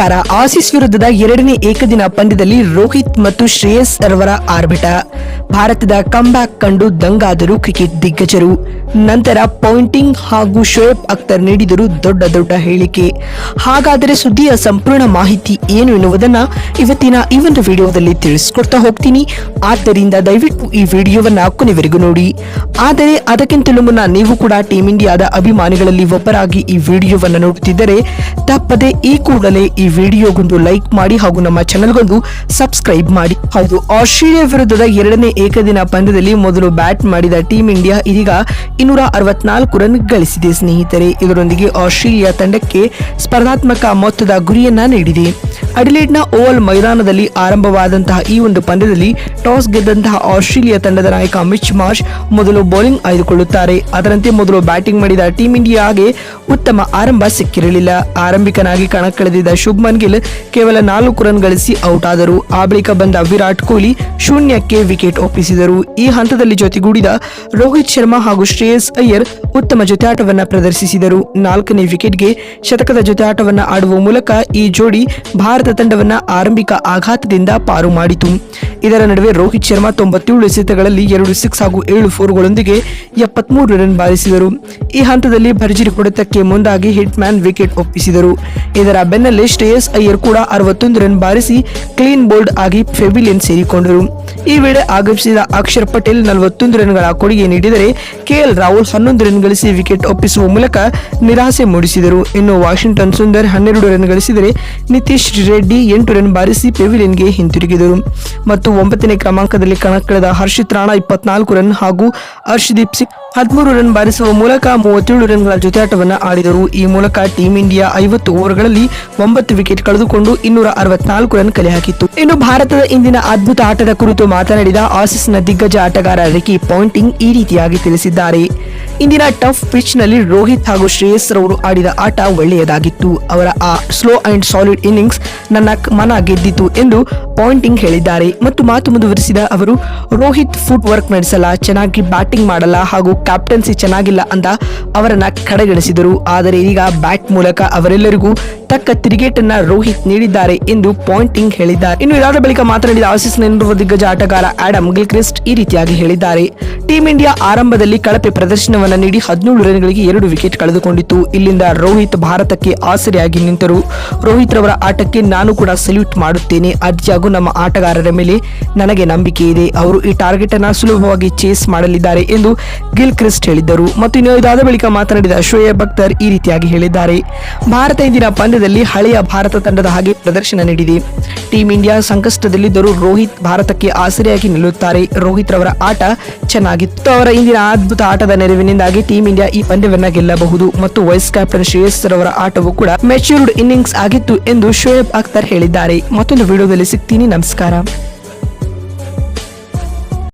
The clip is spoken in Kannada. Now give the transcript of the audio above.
ನಮಸ್ಕಾರ ಆಸಿಸ್ ವಿರುದ್ಧದ ಎರಡನೇ ಏಕದಿನ ಪಂದ್ಯದಲ್ಲಿ ರೋಹಿತ್ ಮತ್ತು ಶ್ರೇಯಸ್ ರವರ ಆರ್ಭಟ. ಭಾರತದ ಕಂಬ್ಯಾಕ್ ಕಂಡು ದಂಗಾದರು ಕ್ರಿಕೆಟ್ ದಿಗ್ಗಜರು. ನಂತರ ಪಾಯಿಂಟಿಂಗ್ ಹಾಗೂ ಶೋಯಬ್ ಅಖ್ತರ್ ನೀಡಿದರು ದೊಡ್ಡ ದೊಡ್ಡ ಹೇಳಿಕೆ. ಹಾಗಾದರೆ ಸುದ್ದಿಯ ಸಂಪೂರ್ಣ ಮಾಹಿತಿ ಏನು ಎನ್ನುವುದನ್ನ ಇವತ್ತಿನ ಈ ಒಂದು ವಿಡಿಯೋದಲ್ಲಿ ತಿಳಿಸ್ಕೊಡ್ತಾ ಹೋಗ್ತೀನಿ. ಆದ್ದರಿಂದ ದಯವಿಟ್ಟು ಈ ವಿಡಿಯೋವನ್ನ ಕೊನೆವರೆಗೂ ನೋಡಿ. ಆದರೆ ಅದಕ್ಕಿಂತಲೂ ಮುನ್ನ ನೀವು ಕೂಡ ಟೀಂ ಇಂಡಿಯಾದ ಅಭಿಮಾನಿಗಳಲ್ಲಿ ಒಬ್ಬರಾಗಿ ಈ ವಿಡಿಯೋವನ್ನು ನೋಡುತ್ತಿದ್ದರೆ ತಪ್ಪದೆ ಈ ಕೂಡಲೇ ಈ ವಿಡಿಯೋಗೊಂದು ಲೈಕ್ ಮಾಡಿ ಹಾಗೂ ನಮ್ಮ ಚಾನೆಲ್ಗೊಂದು ಸಬ್ಸ್ಕ್ರೈಬ್ ಮಾಡಿ. ಹೌದು, ಆಸ್ಟ್ರೇಲಿಯಾ ವಿರುದ್ಧದ ಎರಡನೇ ಏಕದಿನ ಪಂದ್ಯದಲ್ಲಿ ಮೊದಲು ಬ್ಯಾಟ್ ಮಾಡಿದ ಟೀಂ ಇಂಡಿಯಾ ಇದೀಗ ಇನ್ನೂರ ಅರವತ್ನಾಲ್ಕು ರನ್ ಗಳಿಸಿದೆ. ಸ್ನೇಹಿತರೆ, ಇದರೊಂದಿಗೆ ಆಸ್ಟ್ರೇಲಿಯಾ ತಂಡಕ್ಕೆ ಸ್ಪರ್ಧಾತ್ಮಕ ಮೊತ್ತದ ಗುರಿಯನ್ನ ನೀಡಿದೆ. ಅಡಿಲೇಡ್ನ ಓವಲ್ ಮೈದಾನದಲ್ಲಿ ಆರಂಭವಾದಂತಹ ಈ ಒಂದು ಪಂದ್ಯದಲ್ಲಿ ಟಾಸ್ ಗೆದ್ದಂತಹ ಆಸ್ಟ್ರೇಲಿಯಾ ತಂಡದ ನಾಯಕ ಮಿಚ್ ಮಾರ್ಷ್ ಮೊದಲು ಬೌಲಿಂಗ್ ಆಯ್ದುಕೊಳ್ಳುತ್ತಾರೆ. ಅದರಂತೆ ಮೊದಲು ಬ್ಯಾಟಿಂಗ್ ಮಾಡಿದ ಟೀಂ ಇಂಡಿಯಾಗೆ ಉತ್ತಮ ಆರಂಭ ಸಿಕ್ಕಿರಲಿಲ್ಲ. ಆರಂಭಿಕನಾಗಿ ಕಣಕ್ಕಿಳಿದಿದ್ದ ಶುಭ್ಮನ್ ಗಿಲ್ ಕೇವಲ ನಾಲ್ಕು ರನ್ ಗಳಿಸಿ ಔಟ್ ಆದರು. ಆ ಬಳಿಕ ಬಂದ ವಿರಾಟ್ ಕೊಹ್ಲಿ ಶೂನ್ಯಕ್ಕೆ ವಿಕೆಟ್ ಒಪ್ಪಿಸಿದರು. ಈ ಹಂತದಲ್ಲಿ ಜೊತೆಗೂಡಿದ ರೋಹಿತ್ ಶರ್ಮಾ ಹಾಗೂ ಶ್ರೇಯಸ್ ಅಯ್ಯರ್ ಉತ್ತಮ ಜೊತೆಯಾಟವನ್ನು ಪ್ರದರ್ಶಿಸಿದರು. ನಾಲ್ಕನೇ ವಿಕೆಟ್ಗೆ ಶತಕದ ಜೊತೆಯಾಟವನ್ನು ಆಡುವ ಮೂಲಕ ಈ ಜೋಡಿ ಭಾರತ ತಂಡವನ್ನ ಆರಂಭಿಕ ಆಘಾತದಿಂದ ಪಾರು ಮಾಡಿತು. ಇದರ ನಡುವೆ ರೋಹಿತ್ ಶರ್ಮಾ ತೊಂಬತ್ತೇಳು ಎಸೆತಗಳಲ್ಲಿ ಎರಡು ಸಿಕ್ಸ್ ಹಾಗೂ ಏಳು ಫೋರ್ಗಳೊಂದಿಗೆ ಎಪ್ಪತ್ಮೂರು ರನ್ ಬಾರಿಸಿದರು. ಈ ಹಂತದಲ್ಲಿ ಭರ್ಜರಿ ಹೊಡೆತಕ್ಕೆ ಮುಂದಾಗಿ ಹಿಟ್ ಮ್ಯಾನ್ ವಿಕೆಟ್ ಒಪ್ಪಿಸಿದರು. ಇದರ ಬೆನ್ನಲ್ಲೇ ಶ್ರೇಯಸ್ ಅಯ್ಯರ್ ಕೂಡ ಅರವತ್ತೊಂದು ರನ್ ಬಾರಿಸಿ ಕ್ಲೀನ್ ಬೋಲ್ಡ್ ಆಗಿ ಫೆವಿಲಿಯನ್ ಸೇರಿಕೊಂಡರು. ಈ ವೇಳೆ ಆಗಮಿಸಿದ ಅಕ್ಷರ್ ಪಟೇಲ್ ನಲವತ್ತೊಂದು ರನ್ಗಳ ಕೊಡುಗೆ ನೀಡಿದರೆ ಕೆಎಲ್ ರಾಹುಲ್ ಹನ್ನೊಂದು ರನ್ ಗಳಿಸಿ ವಿಕೆಟ್ ಒಪ್ಪಿಸುವ ಮೂಲಕ ನಿರಾಸೆ ಮೂಡಿಸಿದರು. ಇನ್ನು ವಾಷಿಂಗ್ಟನ್ ಸುಂದರ್ ಹನ್ನೆರಡು ರನ್ ಗಳಿಸಿದರೆ ನಿತೀಶ್ ರೆಡ್ಡಿ ಎಂಟು ರನ್ ಬಾರಿಸಿ ಪೆವಿಲಿಯನ್ಗೆ ಹಿಂತಿರುಗಿದರು. ಮತ್ತು ಒಂಬತ್ತನೇ ಕ್ರಮಾಂಕದಲ್ಲಿ ಕಣಕ್ಕಿಳಿದ ಹರ್ಷಿತ್ ರಾಣಾ ಇಪ್ಪತ್ನಾಲ್ಕು ರನ್ ಹಾಗೂ ಹರ್ಷದೀಪ್ ಸಿಂಗ್ ಹದಿಮೂರು ರನ್ ಬಾರಿಸುವ ಮೂಲಕ ಮೂವತ್ತೇಳು ರನ್ಗಳ ಜೊತೆಯಾಟವನ್ನು ಆಡಿದರು. ಈ ಮೂಲಕ ಟೀಂ ಇಂಡಿಯಾ ಐವತ್ತು ಓವರ್ಗಳಲ್ಲಿ ಒಂಬತ್ತು ವಿಕೆಟ್ ಕಳೆದುಕೊಂಡು ಇನ್ನೂರ ಅರವತ್ನಾಲ್ಕು ರನ್ ಕಲೆ ಹಾಕಿತ್ತು. ಇನ್ನು ಭಾರತದ ಇಂದಿನ ಅದ್ಭುತ ಆಟದ ಕುರಿತು ಮಾತನಾಡಿದ ಆಸೀಸ್ನ ದಿಗ್ಗಜ ಆಟಗಾರ ರಿಕಿ ಪಾಯಿಂಟಿಂಗ್ ಈ ರೀತಿಯಾಗಿ ತಿಳಿಸಿದ್ದಾರೆ. ಇಂದಿನ ಟಫ್ ಪಿಚ್ನಲ್ಲಿ ರೋಹಿತ್ ಹಾಗೂ ಶ್ರೇಯಸ್ ರವರು ಆಡಿದ ಆಟ ಒಳ್ಳೆಯದಾಗಿತ್ತು. ಅವರ ಆ ಸ್ಲೋ ಅಂಡ್ ಸಾಲಿಡ್ ಇನ್ನಿಂಗ್ಸ್ ನನ್ನ ಮನ ಗೆದ್ದಿತು ಎಂದು ಪಾಯಿಂಟಿಂಗ್ ಹೇಳಿದ್ದಾರೆ. ಮತ್ತು ಮಾತು ಮುಂದುವರಿಸಿದ ಅವರು, ರೋಹಿತ್ ಫುಟ್ ವರ್ಕ್ ನಡೆಸಲ್ಲ, ಚೆನ್ನಾಗಿ ಬ್ಯಾಟಿಂಗ್ ಮಾಡಲ್ಲ ಹಾಗೂ ಕ್ಯಾಪ್ಟನ್ಸಿ ಚೆನ್ನಾಗಿಲ್ಲ ಅಂತ ಅವರನ್ನ ಕಡೆಗಣಿಸಿದರು. ಆದರೆ ಈಗ ಬ್ಯಾಟ್ ಮೂಲಕ ಅವರೆಲ್ಲರಿಗೂ ತಕ್ಕ ತಿರುಗೇಟನ್ನ ರೋಹಿತ್ ನೀಡಿದ್ದಾರೆ ಎಂದು ಪಾಯಿಂಟಿಂಗ್ ಹೇಳಿದ್ದಾರೆ. ಇನ್ನು ಇದಾದ ಬಳಿಕ ಮಾತನಾಡಿದ ಆಸೀಸ್ ನೆನರುವ ದಿಗ್ಗಜ ಆಟಗಾರ ಆಡಮ್ ಗಿಲ್ಕ್ರಿಸ್ಟ್ ಈ ರೀತಿಯಾಗಿ ಹೇಳಿದ್ದಾರೆ. ಟೀಂ ಇಂಡಿಯಾ ಆರಂಭದಲ್ಲಿ ಕಳಪೆ ಪ್ರದರ್ಶನವನ್ನು ನೀಡಿ ಹದಿನೇಳು ರನ್ಗಳಿಗೆ ಎರಡು ವಿಕೆಟ್ ಕಳೆದುಕೊಂಡಿತ್ತು. ಇಲ್ಲಿಂದ ರೋಹಿತ್ ಭಾರತಕ್ಕೆ ಆಸರೆಯಾಗಿ ನಿಂತರು. ರೋಹಿತ್ ರವರ ಆಟಕ್ಕೆ ನಾನು ಕೂಡ ಸಲ್ಯೂಟ್ ಮಾಡುತ್ತೇನೆ. ಆದ್ಯಾಗೂ ನಮ್ಮ ಆಟಗಾರರ ಮೇಲೆ ನನಗೆ ನಂಬಿಕೆ ಇದೆ. ಅವರು ಈ ಟಾರ್ಗೆಟ್ ಅನ್ನು ಸುಲಭವಾಗಿ ಚೇಸ್ ಮಾಡಲಿದ್ದಾರೆ ಎಂದು ಗಿಲ್ ಕ್ರಿಸ್ಟ್ ಹೇಳಿದ್ದರು. ಮತ್ತು ಇನ್ನು ಇದಾದ ಬಳಿಕ ಮಾತನಾಡಿದ ಶೋಯಬ್ ಭಕ್ತರ್ ಈ ರೀತಿಯಾಗಿ ಹೇಳಿದ್ದಾರೆ. ಭಾರತ ಇಂದಿನ ಪಂದ್ಯದಲ್ಲಿ ಹಳೆಯ ಭಾರತ ತಂಡದ ಹಾಗೆ ಪ್ರದರ್ಶನ ನೀಡಿದೆ. ಟೀಂ ಇಂಡಿಯಾ ಸಂಕಷ್ಟದಲ್ಲಿದ್ದರೂ ರೋಹಿತ್ ಭಾರತಕ್ಕೆ ಆಸರೆಯಾಗಿ ನಿಲ್ಲುತ್ತಾರೆ. ರೋಹಿತ್ ರವರ ಆಟ ಚೆನ್ನಾಗಿತ್ತು ಅವರ ಇಂದಿನ ಅದ್ಭುತ ಆಟದ ನೆರವಿನಿಂದಾಗಿ ಟೀಂ ಇಂಡಿಯಾ ಈ ಪಂದ್ಯವನ್ನ ಗೆಲ್ಲಬಹುದು ಮತ್ತು ವೈಸ್ ಕ್ಯಾಪ್ಟನ್ ಶ್ರೇಯಸ್ ಅವರ ಆಟವು ಕೂಡ ಮೆಚ್ಯೂರ್ಡ್ ಇನ್ನಿಂಗ್ಸ್ ಆಗಿತ್ತು ಎಂದು ಶೋಯಬ್ ಅಖ್ತರ್ ಹೇಳಿದ್ದಾರೆ. ಮತ್ತೊಂದು ವಿಡಿಯೋದಲ್ಲಿ ಸಿಗ್ತೀನಿ. ನಮಸ್ಕಾರ.